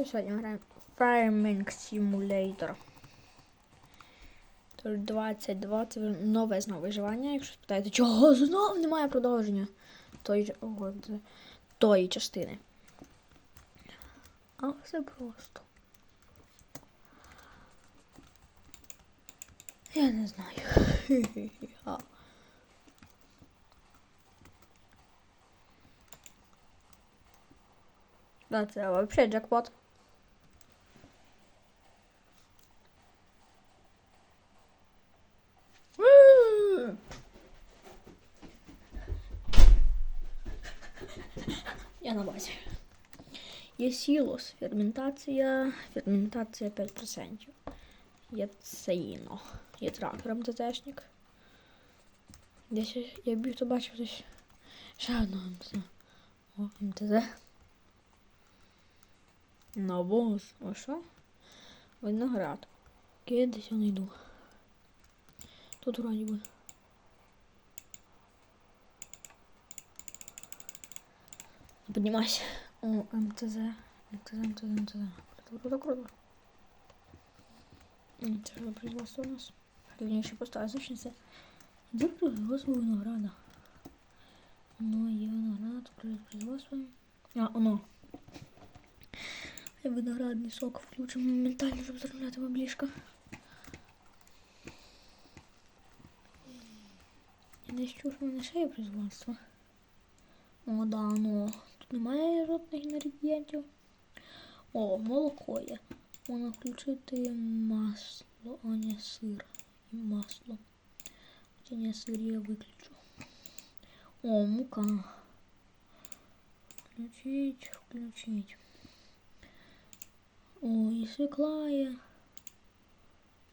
каналу. Сьогодні граємо Farming Simulator. Тож 22 це нове знову виживання. Якщо спитаєте, чого знову немає продовження тої, ого, тої частини. А все просто. Я не знаю. Да, це вообще джекпот. М. Я на базі. Є сілос, ферментація, ферментація 5%. Є цейно. Є трактор МТЗшник. Десь я- біг то бачив десь ще одного МТЗ. О, МТЗ. Навоз. А що? Виноград. Я десь я не йду. Тут вроді би. Піднімайся. О, МТЗ. МТЗ, МТЗ, МТЗ. Круто, круто, круто. М, производство у нас. Раніше поставити зачнеться. Де производство винограда? Ну, є виноград, производство. А, оно. Я виноградний сок включимо моментально, щоб заробляти баблішка. Я десь чув, що мене ще є производство. О, да, ну. Немає жодних інгредієнтів. О, молоко є. Можна включити масло, а не сир. І масло. Хоча сир я виключу. О, мука. Включить, включить. О, і свекла є.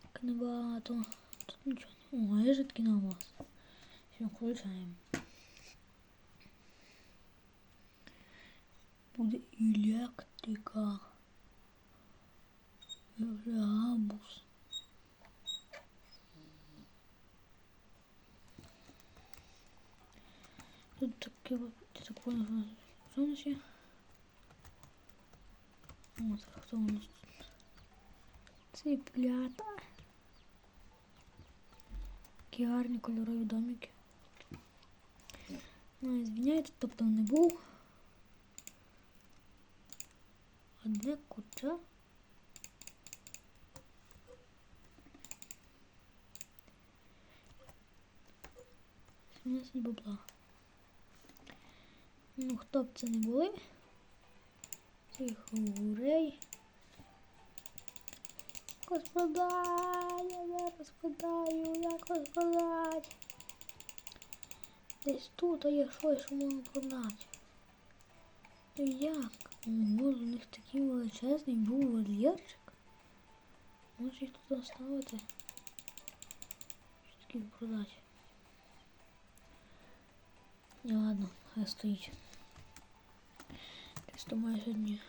Так небагато. Тут нічого. не- О, є жидкий навоз. Все, включаємо. Буде електрика. Габус. Тут таке от- це таке сонце. От, хто у нас тут? Цыплята. Такі гарні кольорові домики. Ну, звиняйте, тобто не був. Де курча? Сімнадцять бабла. Ну, хто б це не були? Тихо, гурей. Господа, я не розпадаю, як вас? Десь тут, а є щось, що можна продати. Як? Ого, у них такий величезний був вольєрчик. Може їх тут оставити? Що таке продати? Не ладно, хай стоїть. Чисто має сьогодні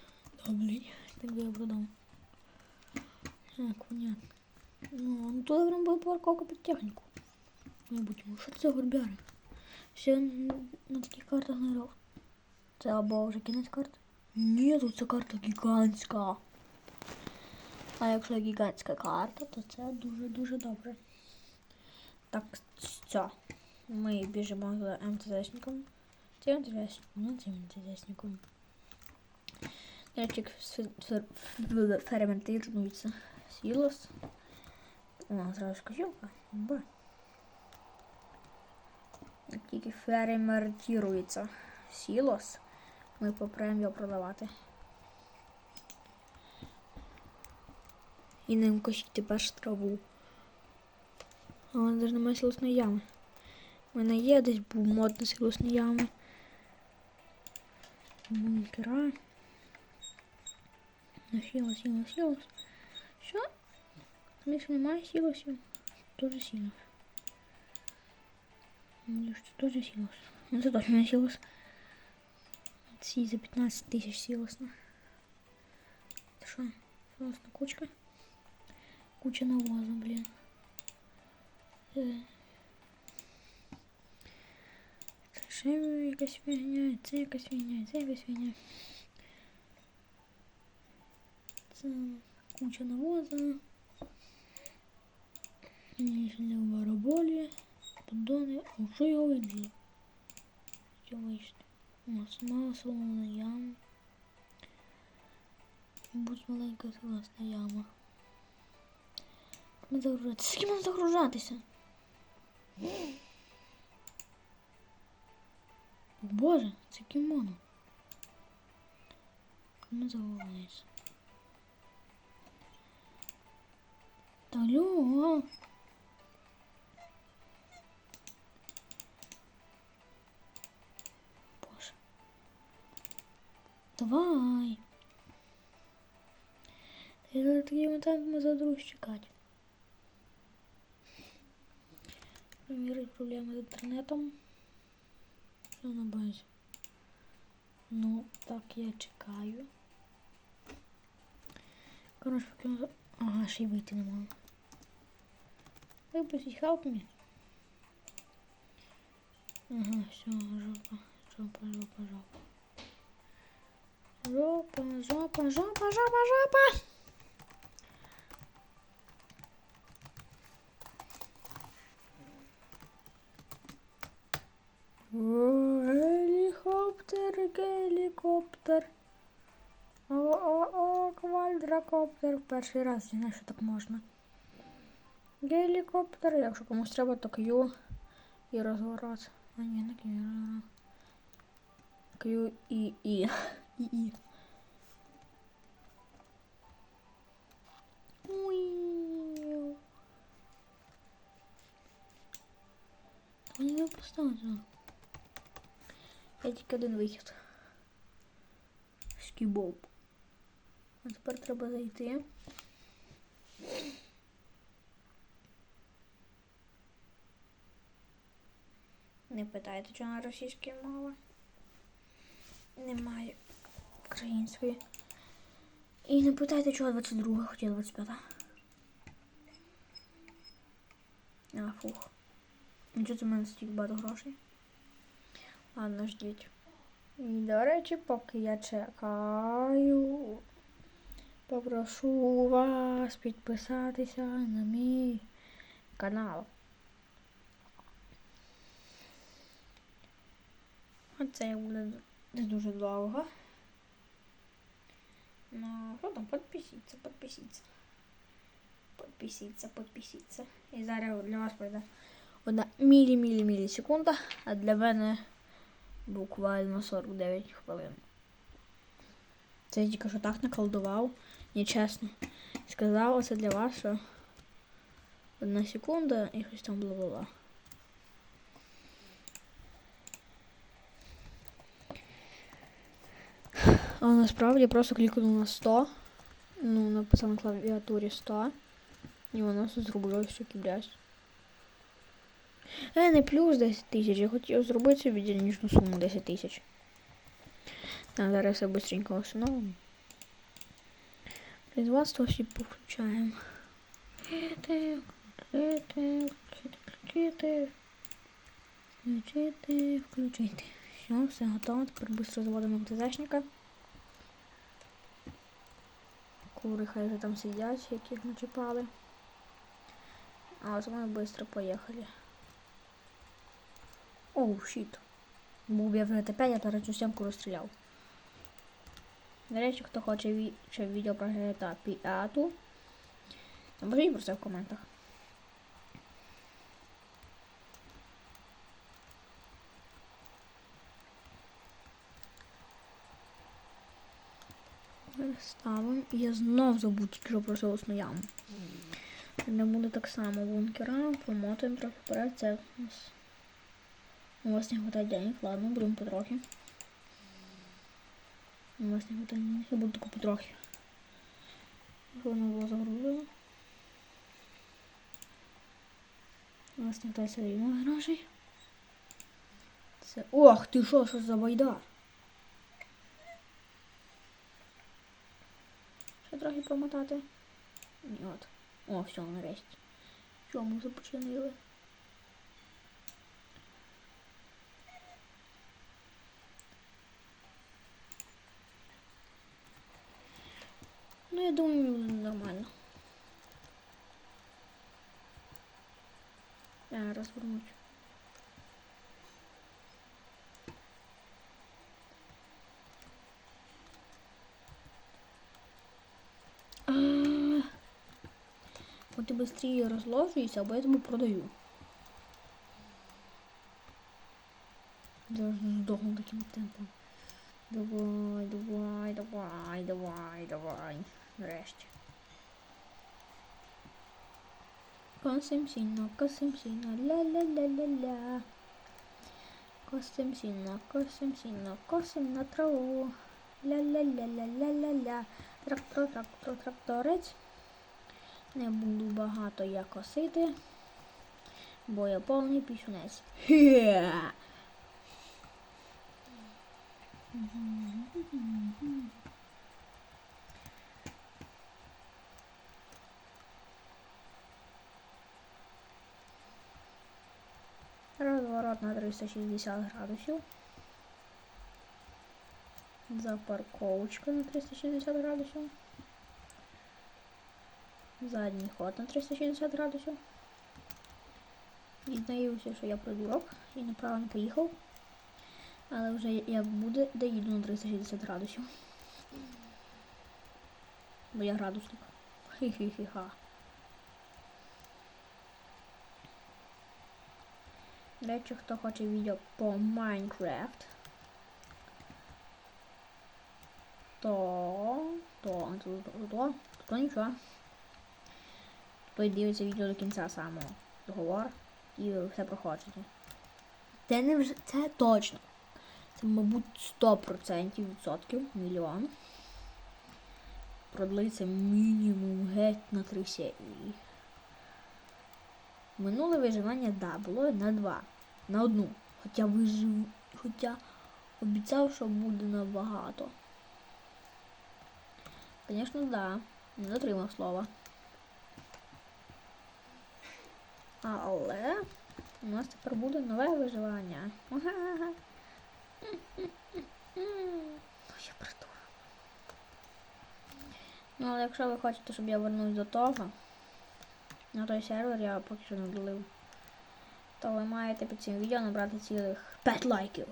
доблій, так би я продав. Так, понятно. Ну, ну туди прям буде парковка під техніку. Майбутньому. Що це за горбяри? Ще н- на таких картах не грав. Це або вже кінець карти? Ні, тут карта гігантська. А якщо гігантська карта, то це дуже-дуже добре. Так, все. Ми біжимо за МТЗшником. МТЗшник, ну це МТЗшником. Дальчик ферментируется. Силос. О, сразу кошелка. Ба. Як тільки ферментирується сілос, ми попробуємо його продавати. І ним косити першу траву. А вона навіть немає сілосної ями. У мене є десь був мод на сілосні ями. Бункера. Ну, сілос, сілос, сілос. Що? Більше немає сілосів. Тоже сілос. Тоже сілос. Ну, це точно не сілос. Ці за 15 тисяч сілосно. Це що? Сілосна кучка. Куча навозу, блін. Е. Це ще якась фігня, це якась фігня, це якась фігня. Це куча навоза. Ніжні вороболі, поддони. О, що його видно? Що вийшло? О, сама соломона яма. Будь маленька класна яма. Ми загружатися. Скільки можна загружатися? Боже, це кімоно. Ми загружаємося. Та алло. Давай. Я такий момент ми задруг чекати. Перевірить проблеми з інтернетом. Все на базі. Ну, так я чекаю. Коротше, поки... Ага, ще й вийти не можу. Випустіть, help me. Ага, все, жопа, жопа, жопа, жопа. Жопа, жопа, жопа, жопа, жопа. О, Гелікоптер, гелікоптер. О-о-о, квадрокоптер. Перший раз я знаю, що так можна. Гелікоптер, якщо комусь треба, то Q і розворот. А ні, не Q, розворот. Q і І. І І. Мені не поставлю. Я тільки один вихід. Скібоп. А тепер треба зайти. Не питайте, чого на російській мова. Немає української. І не питайте, чого 22, хоча 25. А, фух. Нічого це в мене стільки багато грошей. Ладно, ждіть. І, до речі, поки я чекаю, попрошу вас підписатися на мій канал. Оце буде не дуже довго. Там, підпишіться, підпишіться. Підпишіться, підпишіться. І зараз для вас пройде одна мілі-мілі-мілі секунда, а для мене буквально 49 хвилин. Це я тільки що так наколдував, нечесно. Сказав оце для вас, що одна секунда і щось там бла-бла-бла. А насправді я просто клікнув на 100. Ну, написав на клавіатурі 100. І воно все зробило що кіблясь. Е, не плюс 10 тисяч. Я хотів зробити собі дільничну суму 10 тисяч. Так, зараз все быстренько встановимо. Производство всі повключаємо. Включити, включити, включити, включити, включити. Все, все готово. Тепер швидко заводимо МТЗшника. Кури хай вже там сидять, яких ми чіпали. А от ми швидко поїхали. Оу, щит. Був я в ГТ5, я зараз цю сімку розстріляв. До речі, хто хоче ві... відео про GTA 5, напишіть про це в коментах. Ставимо. І я знов що про соусну яму. Не буде так само бункера, промотуємо трохи вперед. Це у нас у вас не хватает денег, ладно, будем потрохи. У вас не хватает денег, я буду только потрохи. Воно було загрузило. У вас не все рівно грошей. Це... Ох, ти що, що за байдар? Ще трохи промотати. Ні, от. О, все, нарешті. Що ми вже починили? Ну, я думаю, нормально. Я розвернуть. А, От ти швидше розложуєшся, або я тебе продаю. Ж здохну таким темпом. Давай, давай, давай, давай, давай. Нарешті. Косим сильно, косим сильно, ля-ля-ля-ля-ля. Косим сильно, косим сильно, косим на траву. Ля-ля-ля-ля-ля-ля-ля. Трактор, трактор, тракторець. Не буду багато я косити, бо я повний пісюнець. Розворот на 360 градусів. Запарковочка на 360 градусів. Задній ход на 360 градусів. Дізнаюся, що я придурок і неправильно поїхав. Але вже як буде, доїду на 360 градусів. Бо я градусник. Хі-хі-хі-ха. До речі, хто хоче відео по Майнкрафт, то, то, то, то, то, то нічого. Дивиться відео до кінця самого договор і все проходите. Це не вже це точно. Це, мабуть, 100% відсотків, мільйон. Продлиться мінімум геть на 3 серії. Минуле виживання, да, було на 2. На одну. Хоча вижив. Хоча обіцяв, що буде набагато. Звісно, да. Не дотримав слова. Але у нас тепер буде нове виживання. Я придурок. Ну, але якщо ви хочете, щоб я вернусь до того, на той сервер я поки що не долив, то ви маєте під цим відео набрати цілих 5 лайків.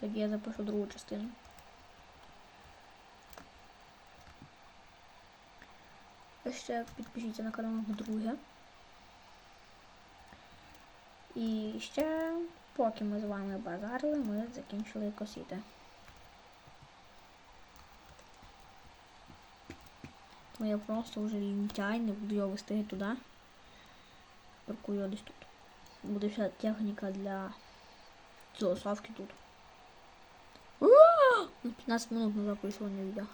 Тоді я запишу другу частину. Ще підпишіться на канал друге. І ще, поки ми з вами базарили, ми закінчили косіти. Тому я просто вже лінтяй, не буду його вести туди. Паркую десь тут. Буде вся техніка для зоосавки тут. Ура! На 15 минут на записування відео.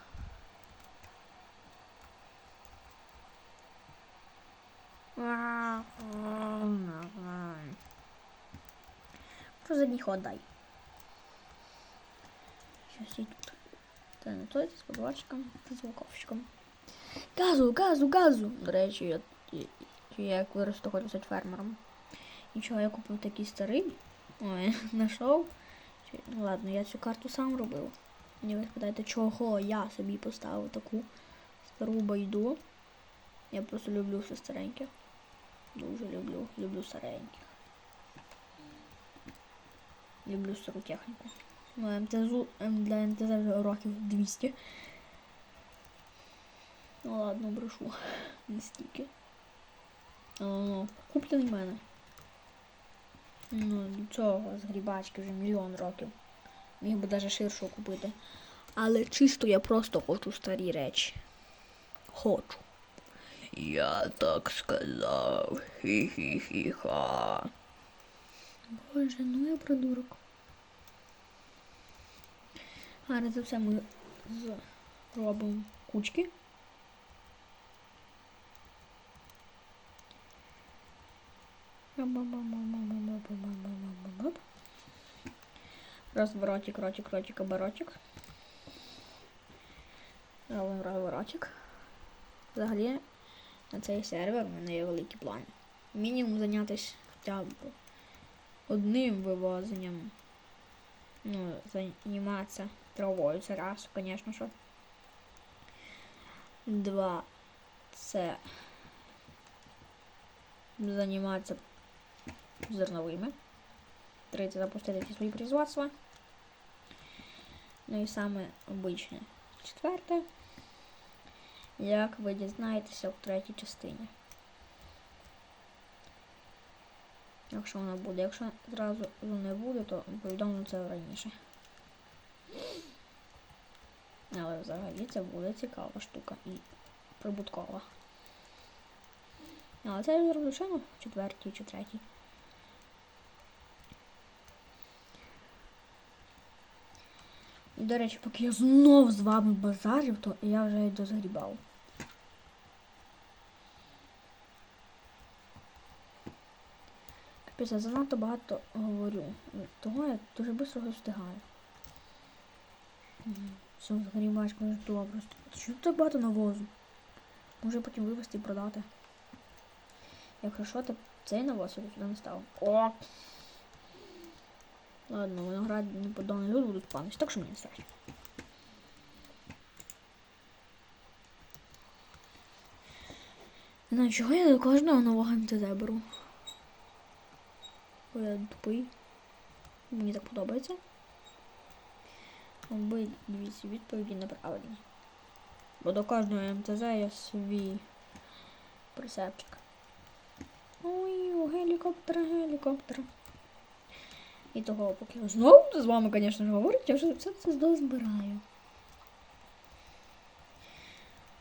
Ход дай. Щось і тут. Це не той, з подвальчиком, з звуковщиком. Газу, газу, газу! До речі, я, я, я як хочу стати фермером. І чого я купив такий старий? Ой, знайшов. Ну ладно, я цю карту сам робив. Мені ви спитаєте, чого я собі поставив таку стару байду. Я просто люблю все стареньке. Дуже люблю, люблю стареньких. Люблю стару техніку. Ну, МТЗу, ем, для МТЗ вже років 200. Ну ладно, брешу. Не стільки. Ну, куплений в мене. Ну, цього з грібачки вже мільйон років. Міг би навіть ширшу купити. Але чисто я просто хочу старі речі. Хочу. Я так сказав. Хі-хі-хі-ха. Боже, ну я придурок. Гарно це все ми зробимо кучки. Розворотик, ротик, ротик, оборотик. Розворотик. Взагалі на цей сервер в мене є великі плани. Мінімум зайнятися хоча б одним вивозенням. Ну, займатися травою, це раз, звісно що. Два. Це займатися зерновими. Три це запустити свої производства. Ну і саме обичне. Четверте. Як ви дізнаєтеся в третій частині. Якщо вона буде. Якщо зразу не буде, то повідомлю це раніше. Але взагалі це буде цікава штука і прибуткова. Але це я зроблю ще в четвертій чи третій. До речі, поки я знов з вами базарів, то я вже й дозагрібав. Капець, я занадто багато говорю. Того я дуже швидко встигаю. Все, вже тула просто. Що так багато навозу? Може потім вивезти і продати. Якщо що, то цей навоз я сюди не став. О! Ладно, виноград не подобний люди будуть панити, так що мені не страшно. Не знаю, чого я до кожного нового МТЗ беру. Бо я тупий. Мені так подобається. Оби дивіться, відповіді неправильні. Бо до кожного МТЗ є свій прицепчик. Ой, у гелікоптера, гелікоптера. І того, поки я знову з вами, звісно ж, говорю, я вже все це дозбираю.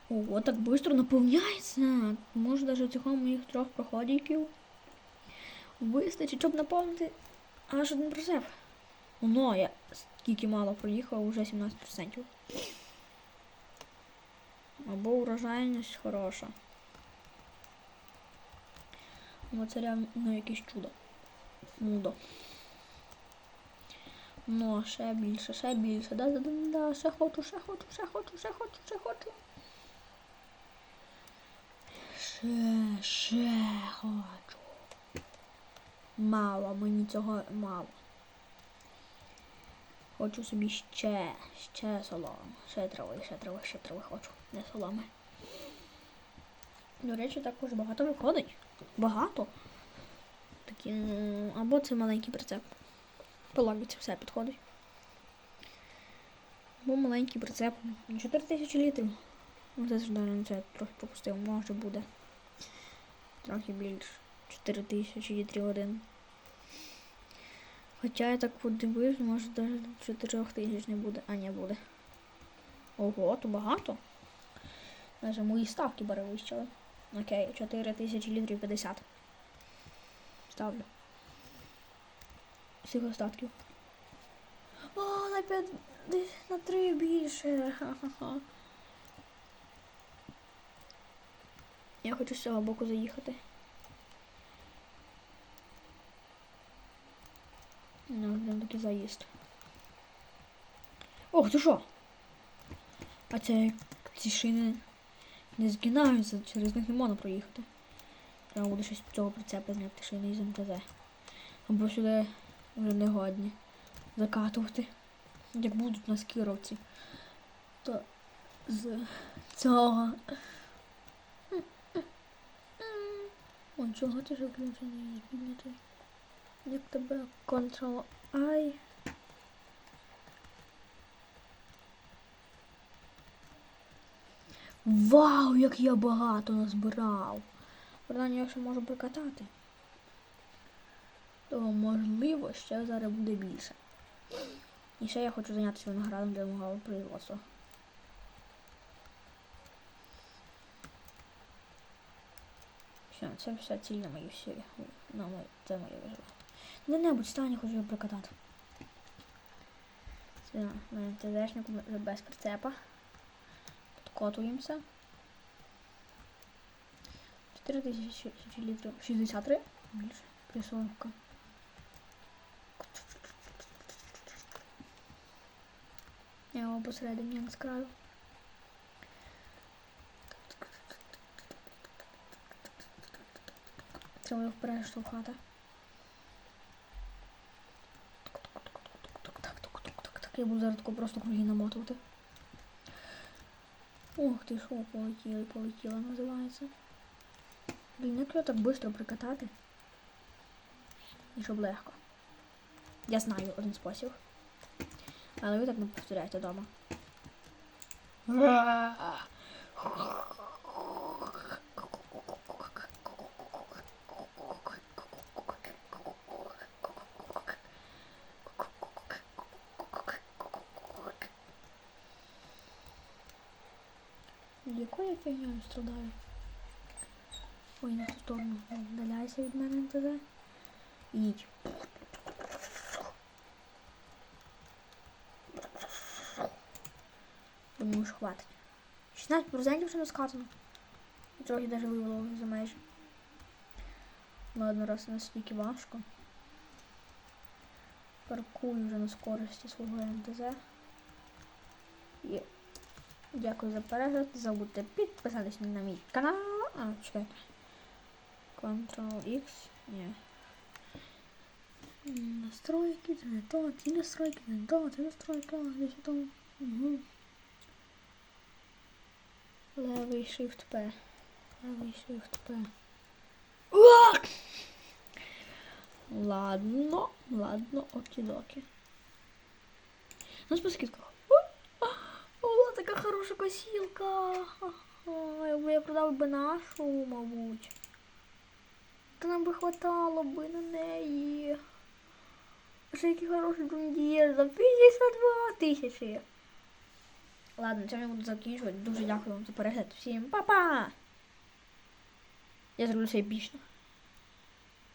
Ого, так швидко наповняється. Може навіть цього моїх трьох проходиків вистачить, щоб наповнити аж один прицеп. Ну, я скільки мало проїхав, уже 17%. Або урожайність хороша. Ну, це реально якесь чудо. Мудо. Ну, ще більше, ще більше. Да, да, да, да, ще хочу, ще хочу, ще хочу, ще хочу, ще хочу. Ще, ще хочу. Мало, мені цього мало. Хочу собі ще, ще соломи. Ще трави, ще трави, ще трави хочу. Не соломи. До речі, також багато виходить. Багато. Такі, або це маленький прицеп. Полагиться все підходить. Або маленький прицеп. 4 тисячі літрів. Це ж це трохи пропустив, може буде. Трохи більше. 4 тисячі літрів один. Хоча я так подивився, може навіть 4 тисяч не буде. А, не буде. Ого, то багато. Навіть мої ставки перевищили. Окей, 4 тисячі літрів 50. Ставлю. Всіх остатків. О, на 5, на 3 більше. Ха-ха-ха. Я хочу з цього боку заїхати. Ну, прям такий заїзд. Ох, ти що? А це ці шини не згинаються, через них не можна проїхати. Треба буде щось цього прицепа зняти шини із МТЗ. Або сюди вже не годні закатувати. Як будуть на скіровці, то з цього. О, чого ти ж включений? Як тебе Ctrl-I? Вау, як я багато назбирав! Принаймні, я ще можу прикатати. То можливо ще зараз буде більше. І ще я хочу зайнятися виноградом для мого производства. Все, це все ціль на мої всі. На мої, це моє виживання. Де-небудь стані хочу його прикатати. Все, ми ТЗшнику без прицепа. Підкотуємося. 4 тисячі літрів. 63? Більше. Присовка. Я його посередині не з краю. Треба його вперед штовхати. Так, я буду зараз тако просто круги намотувати. Ух ти що, полетіли, полетіла називається. Блін, як його так швидко прикатати? І щоб легко. Я знаю один спосіб. Але ви так не повторяйте вдома. Якою я фігньою страдаю? Ой, на ту сторону. Вдаляйся від мене НТЗ. Їдь. Думаю, що хватить. 16% вже не сказано. І трохи даже вивело за межі. Ладно, раз настільки важко. Паркую вже на скорості свого НТЗ. І дякую за перегляд. Забудьте підписатися на мій канал. А, чекайте. Ctrl-X. Ні. Настройки, це не то, ті настройки, не то, це настройка, десь то. Угу. Левий Shift P. Левий Shift P. Ладно, ладно, окі-докі. Ну. О, Така хороша косілка. Ха-ха. Якби я продав би нашу, мабуть. То нам би хватало би на неї. Ще який хороший джундір за 52 тисячі. Ладно, цьому я буду закінчувати. Дуже дякую вам за перегляд. Всім па-па! Я зроблю це епічно.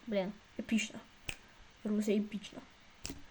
Блін, епічно. Зроблю епічно.